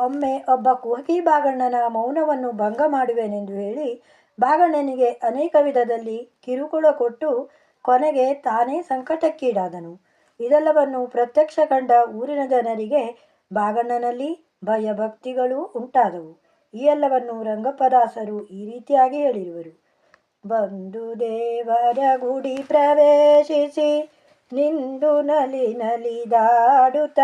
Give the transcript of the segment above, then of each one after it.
ಒಮ್ಮೆ ಒಬ್ಬ ಕುಹಕಿ ಬಾಗಣ್ಣನ ಮೌನವನ್ನು ಭಂಗ ಮಾಡುವೆನೆಂದು ಹೇಳಿ ಬಾಗಣ್ಣನಿಗೆ ಅನೇಕ ವಿಧದಲ್ಲಿ ಕಿರುಕುಳ ಕೊಟ್ಟು ಕೊನೆಗೆ ತಾನೇ ಸಂಕಟಕ್ಕೀಡಾದನು. ಇದೆಲ್ಲವನ್ನು ಪ್ರತ್ಯಕ್ಷ ಕಂಡ ಊರಿನ ಜನರಿಗೆ ಬಾಗಣ್ಣನಲ್ಲಿ ಭಯಭಕ್ತಿಗಳು ಉಂಟಾದವು. ಈ ಎಲ್ಲವನ್ನು ರಂಗಪದಾಸರು ಈ ರೀತಿಯಾಗಿ ಹೇಳಿರುವರು. ಬಂದು ದೇವರ ಗುಡಿ ಪ್ರವೇಶಿಸಿ, ನಿಂದು ನಲಿ ನಲಿದಾಡುತ್ತ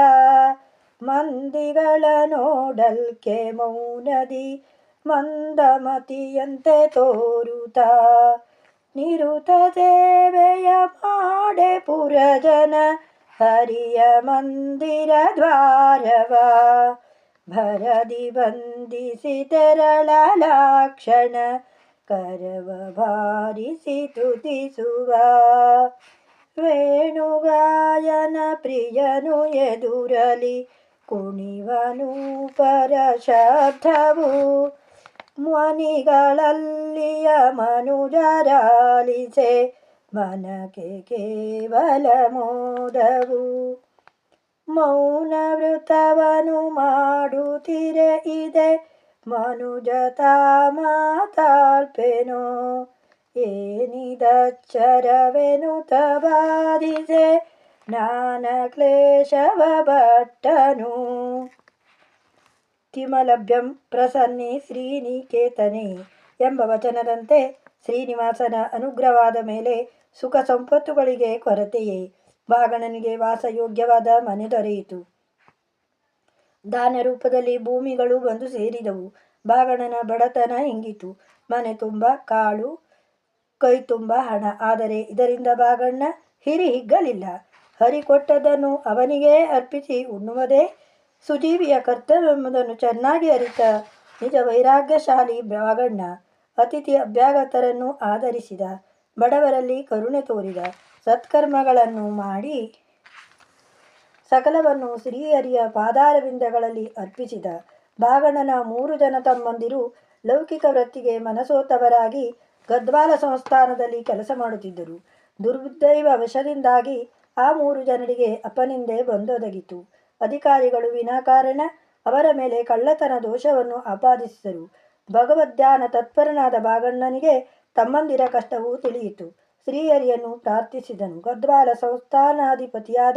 ಮಂದಿಗಳ ನೋಡಲ್ಕೆ ಮೌನದಿ ಮಂದಮತಿಯಂತೆ ತೋರುತಾ. ನಿರುತ ಸೇವೆಯ ಮಾಡೆ ಪುರಜನ ಹರಿಯ ಮಂದಿರ ದ್ವಾರವ. ಭರದಿ ಬಂಧಿಸಿ ತೆರಳಲಾಕ್ಷಣ ಕರವ ಭಾರಿಸಿ ತುತಿಸುವ ವೇಣುಗಾಯನ ಪ್ರಿಯನು ಎದುರಲಿ ಕುಣಿವನು ಪರ ಶಬ್ದವು ಮನಿಗಳಲ್ಲಿಯ ಮನುಜರಾಲಿಸೆ ಮನಕ್ಕೆ ಕೇವಲ ಮೋದವು. ಮೌನ ವೃತವನು ಮಾಡುತ್ತಿರೆ ಇದೆ ಮನುಜತ ಮಾತಾಳ್ಪೆನೋ ಏನಿದಚ್ಚರವೆನು ತಬಾದಿಸೆ ನಾನ ಕ್ಲೇಶವ ಭಟ್ಟನು ತಿಮಲಭ್ಯಂ ಪ್ರಸನ್ನಿ ಶ್ರೀನಿಕೇತನೆ ಎಂಬ ವಚನದಂತೆ ಶ್ರೀನಿವಾಸನ ಅನುಗ್ರಹವಾದ ಮೇಲೆ ಸುಖ ಸಂಪತ್ತುಗಳಿಗೆ ಕೊರತೆಯೇ ಬಾಗಣನಿಗೆ ವಾಸಯೋಗ್ಯವಾದ ಮನೆ ದೊರೆಯಿತು. ದಾನ ರೂಪದಲ್ಲಿ ಭೂಮಿಗಳು ಬಂದು ಸೇರಿದವು. ಬಾಗಣನ ಬಡತನ ಹಿಂಗಿತು ಮನೆ ತುಂಬ, ಕಾಳು, ಕೈ ತುಂಬ ಹಣ. ಆದರೆ ಇದರಿಂದ ಬಾಗಣ್ಣ ಹಿರಿ ಹಿಗ್ಗಲಿಲ್ಲ ಹರಿ ಕೊಟ್ಟದ್ದನ್ನು ಅವನಿಗೇ ಅರ್ಪಿಸಿ ಉಣ್ಣುವುದೇ ಸುಜೀವಿಯ ಕರ್ತವ್ಯವೆಂಬುದನ್ನು ಚೆನ್ನಾಗಿ ಅರಿತ ನಿಜ ವೈರಾಗ್ಯಶಾಲಿ ಬಾಗಣ್ಣ ಅತಿಥಿ ಅಭ್ಯಾಗತರನ್ನು ಆಧರಿಸಿದ, ಬಡವರಲ್ಲಿ ಕರುಣೆ ತೋರಿದ, ಸತ್ಕರ್ಮಗಳನ್ನು ಮಾಡಿ ಸಕಲವನ್ನು ಶ್ರೀಹರಿಯ ಪಾದಾರವಿಂದಗಳಲ್ಲಿ ಅರ್ಪಿಸಿದ. ಬಾಗಣ್ಣನ ಮೂರು ಜನ ತಮ್ಮಂದಿರು ಲೌಕಿಕ ವೃತ್ತಿಗೆ ಮನಸೋತವರಾಗಿ ಗದ್ವಾಲ ಸಂಸ್ಥಾನದಲ್ಲಿ ಕೆಲಸ ಮಾಡುತ್ತಿದ್ದರು. ದುರ್ದೈವ ವಶದಿಂದಾಗಿ ಆ ಮೂರು ಜನರಿಗೆ ಅಪನಿಂದೆ ಬಂದೊದಗಿತು ಅಧಿಕಾರಿಗಳು ವಿನಾಕಾರಣ ಅವರ ಮೇಲೆ ಕಳ್ಳತನ ದೋಷವನ್ನು ಆಪಾದಿಸಿದರು. ಭಗವದ್ಧ್ಯಾನ ತತ್ಪರನಾದ ಬಾಗಣ್ಣನಿಗೆ ತಮ್ಮಂದಿರ ಕಷ್ಟವು ತಿಳಿಯಿತು. ಶ್ರೀಹರಿಯನ್ನು ಪ್ರಾರ್ಥಿಸಿದನು. ಗದ್ವಾಲ ಸಂಸ್ಥಾನಾಧಿಪತಿಯಾದ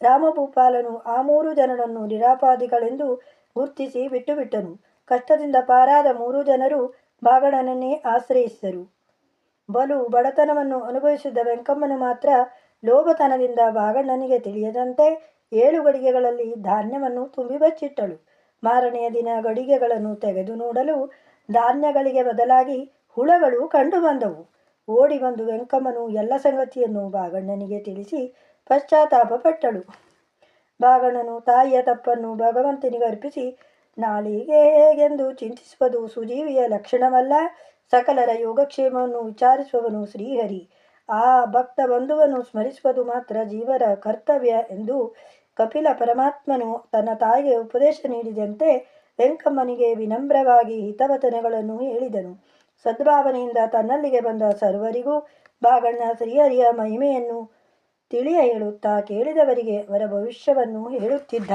ರಾಮಭೂಪಾಲನು ಆ ಮೂರು ಜನರನ್ನು ನಿರಾಪಾದಿಗಳೆಂದು ಗುರ್ತಿಸಿ ಬಿಟ್ಟುಬಿಟ್ಟನು. ಕಷ್ಟದಿಂದ ಪಾರಾದ ಮೂರು ಜನರು ಬಾಗಣ್ಣನನ್ನೇ ಆಶ್ರಯಿಸಿದರು. ಬಲು ಬಡತನವನ್ನು ಅನುಭವಿಸಿದ ವೆಂಕಮ್ಮನು ಮಾತ್ರ ಲೋಭತನದಿಂದ ಬಾಗಣ್ಣನಿಗೆ ತಿಳಿಯದಂತೆ ಏಳು ಗಡಿಗೆಗಳಲ್ಲಿ ಧಾನ್ಯವನ್ನು ತುಂಬಿ ಬಚ್ಚಿಟ್ಟಳು. ಮಾರನೆಯ ದಿನ ಗಡಿಗೆಗಳನ್ನು ತೆಗೆದು ನೋಡಲು ಧಾನ್ಯಗಳಿಗೆ ಬದಲಾಗಿ ಹುಳಗಳು ಕಂಡುಬಂದವು ಓಡಿ ಬಂದು ವೆಂಕಮ್ಮನು ಎಲ್ಲ ಸಂಗತಿಯನ್ನು ಬಾಗಣ್ಣನಿಗೆ ತಿಳಿಸಿ ಪಶ್ಚಾತ್ತಾಪಪಟ್ಟಳು ಬಾಗಣ್ಣನು ತಾಯಿಯ ತಪ್ಪನ್ನು ಭಗವಂತನಿಗೆ ಅರ್ಪಿಸಿ, ನಾಳಿಗೆ ಹೇಗೆಂದು ಚಿಂತಿಸುವುದು ಸುಜೀವಿಯ ಲಕ್ಷಣವಲ್ಲ, ಸಕಲರ ಯೋಗಕ್ಷೇಮವನ್ನು ವಿಚಾರಿಸುವವನು ಶ್ರೀಹರಿ. ಆ ಭಕ್ತ ಬಂಧುವನ್ನು ಸ್ಮರಿಸುವುದು ಮಾತ್ರ ಜೀವರ ಕರ್ತವ್ಯ ಎಂದು ಕಪಿಲ ಪರಮಾತ್ಮನು ತನ್ನ ತಾಯಿಗೆ ಉಪದೇಶ ನೀಡಿದಂತೆ ವೆಂಕಮ್ಮನಿಗೆ ವಿನಮ್ರವಾಗಿ ಹಿತವಚನಗಳನ್ನು ಹೇಳಿದನು. ಸದ್ಭಾವನೆಯಿಂದ ತನ್ನಲ್ಲಿಗೆ ಬಂದ ಸರ್ವರಿಗೂ, ಬಾಗಣ್ಣ, ಶ್ರೀಹರಿಯ ಮಹಿಮೆಯನ್ನು ತಿಳಿಯ ಹೇಳುತ್ತಾ ಕೇಳಿದವರಿಗೆ ಅವರ ಭವಿಷ್ಯವನ್ನು ಹೇಳುತ್ತಿದ್ದ.